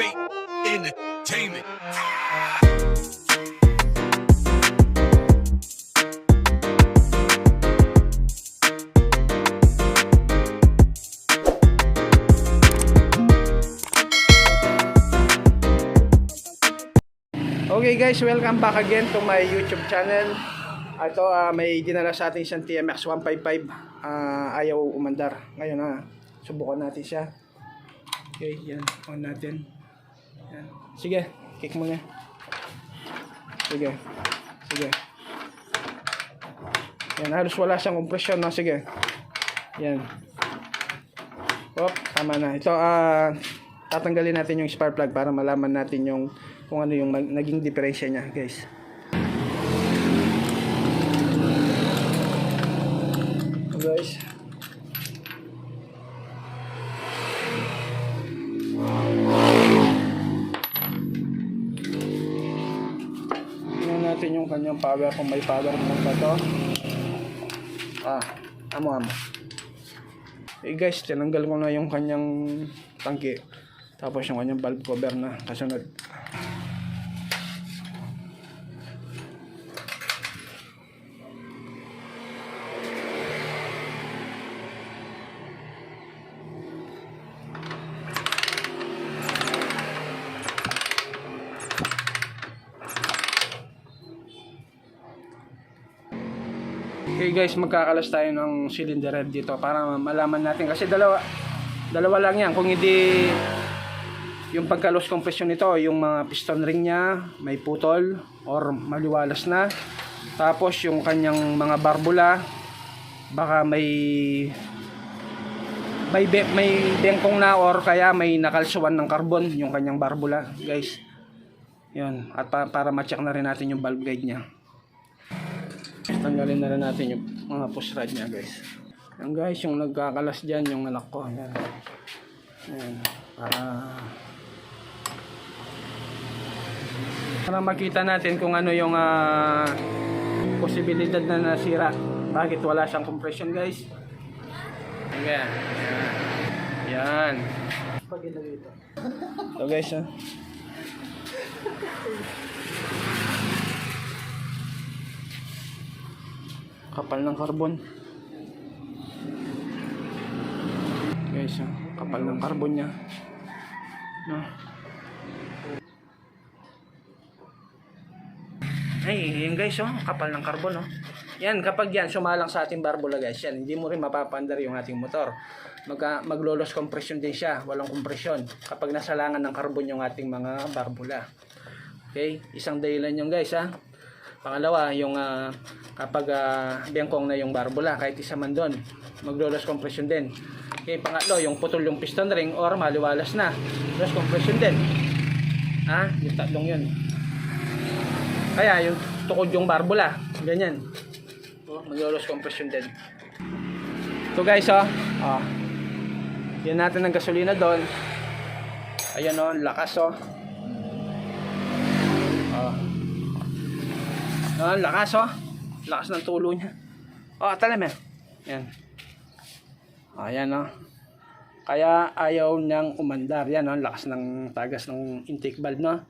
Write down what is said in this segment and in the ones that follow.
bait entertainment. Okay guys, welcome back again to my YouTube channel. Ito, ah, may dinala sa atin isang TMX 155. Ah, ayaw umandar. Ngayon na, subukan natin siya. Okay, yan. On natin. Sige, kick mo na. Sige. Sige. Yan, halos wala siyang kompresyon. No? Sige. Yan. Op, tama na. Ito, ah, tatanggalin natin yung spark plug para malaman natin yung kung ano yung naging diferensya niya, guys. Yung kanyang power kung may power naman ba to. Ah, amo amo. Eh guys, tinanggal ko na yung kanyang tangke. Tapos yung kanyang valve cover na kasunod. Okay guys, magkakalas tayo ng cylinder head dito para malaman natin kasi dalawa dalawa lang yan kung hindi yung pagka-loss compression nito, yung mga piston ring niya may putol or maliwalas na. Tapos yung kanyang mga barbula baka may may be- may bengkong na or kaya may nakalsuan ng carbon yung kanyang barbula, guys. Yun, at pa- para ma-check na rin natin yung valve guide niya. Tanggalin na rin natin yung mga push rod niya guys. Yan guys, yung nagkakalas dyan, yung anak ko. Yan. Yan. Para para makita natin kung ano yung ah, posibilidad na nasira. Bakit wala siyang compression guys? Yan. Yan. Ito guys, ah. Kapal ng carbon guys ah, kapal ng carbon niya. No? ay yun guys oh, kapal ng carbon oh. yan kapag yan sumalang sa ating barbula guys yan hindi mo rin mapapandar yung ating motor. Magka, maglolos compression din siya walang compression kapag nasalangan ng carbon yung ating mga barbula. Okay? Isang dahilan yung guys ha Pangalawa, yung ah, kapag uh, bengkong na yung barbula, kahit isa man doon, maglo-loss compression din. Okay, pangatlo, yung putol yung piston ring or maliwalas na, loss compression din. Ha? Yung tatlong yun. Kaya yung tukod yung barbula, ganyan. Oh, maglo-loss compression din. So guys, oh, oh. Yan natin ng gasolina doon. Ayan oh, lakas. Oh. Ah, lakas oh. Lakas ng tulo niya. Oh, talam yan. Yan. Ayan oh. Kaya ayaw niyang umandar. Yan oh, lakas ng tagas ng intake valve no.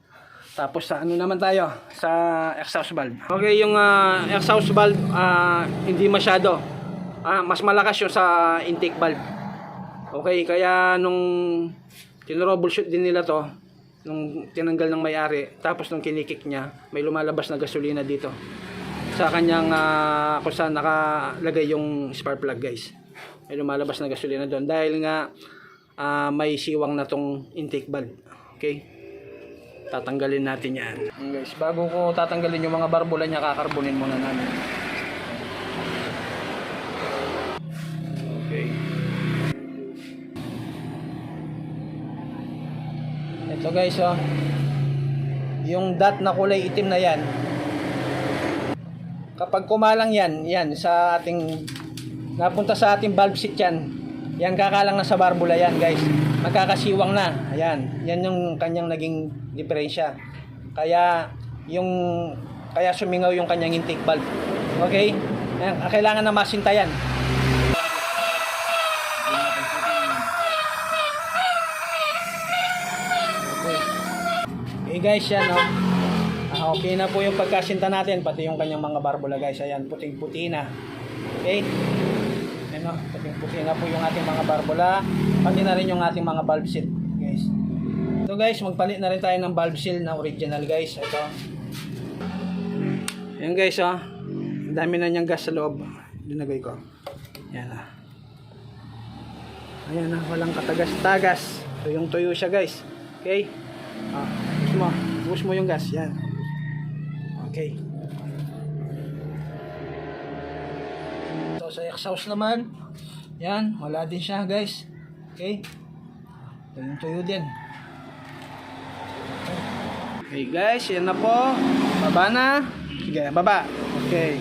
Tapos sa ano naman tayo? Sa exhaust valve. Okay, yung ah, exhaust valve ah, hindi masyado. Ah, mas malakas yung sa intake valve. Okay, kaya nung tinroubleshoot din nila to, nung tinanggal ng may-ari, tapos nung kinikik niya, may lumalabas na gasolina dito. Sa kanyang ah, kung saan nakalagay yung spark plug guys. May lumalabas na gasolina doon dahil nga ah, may siwang na tong intake valve. Okay? Tatanggalin natin yan. Yan, guys, bago ko tatanggalin yung mga barbula niya, kakarbonin muna namin. Okay. Ito guys, oh. Yung dot na kulay itim na yan. Kapag kumalang yan, yan sa ating napunta sa ating valve seat yan. Yan kakalang na sa barbula yan, guys. Magkakasiwang na. Ayan. Yan yung kanyang naging diferensya. Kaya yung kaya sumingaw yung kanyang intake valve. Okay? Ayan, kailangan na masinta yan. Guys, yan oh. Ah, okay na po yung pagkasinta natin, pati yung kanyang mga barbula guys. Ayan, puting-puti na. Okay? Ayan oh, puting-puti na po yung ating mga barbula. Pati na rin yung ating mga valve seal guys. So guys, magpalit na rin tayo ng valve seal na original guys. Ito. Ayan guys oh. Ang dami na niyang gas sa loob. Dinagay ko. Ayan ah. Ayan ah, walang katagas-tagas. Tuyong-tuyo siya guys. Okay? Ah, push mo. Push mo yung gas. Yan. Okay. So sa exhaust naman, yan, wala din siya guys. Okay? Tuyong-tuyo din. Okay guys, yan na po. Baba na. Sige, baba. Okay.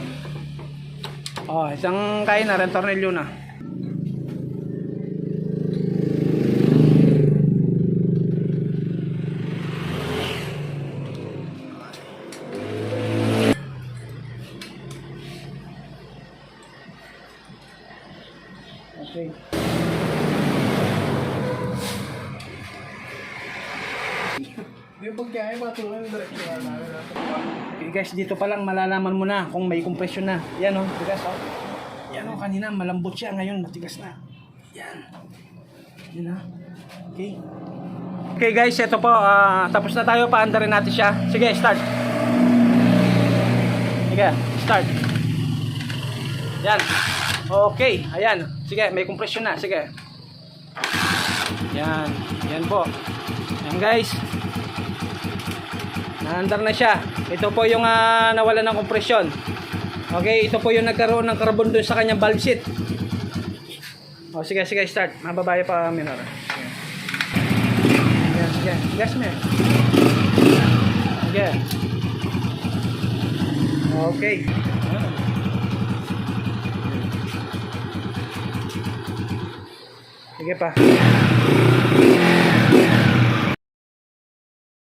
Oh, isang kain na rin tornilyo na. Okay. Yung pagkain, matulungan yung direksyon namin. Okay guys, dito pa lang malalaman mo na kung may compression na. Yan oh, tigas oh. Yan oh, kanina malambot siya, ngayon matigas na. Yan. Yan ah. Okay. Okay guys, ito po, ah, tapos na tayo, paandarin natin siya. Sige, start. Sige, start. Yan. Okay, ayan. Sige, may compression na. Sige. Yan. Yan po. Yan guys. Naandar na siya. Ito po yung ah, nawalan ng kompresyon. Okay, ito po yung nagkaroon ng carbon dun sa kanyang valve seat. O, sige, sige, start. Mababaya pa, minor. Sige, sige. Gas mo. Sige. Okay. Sige pa.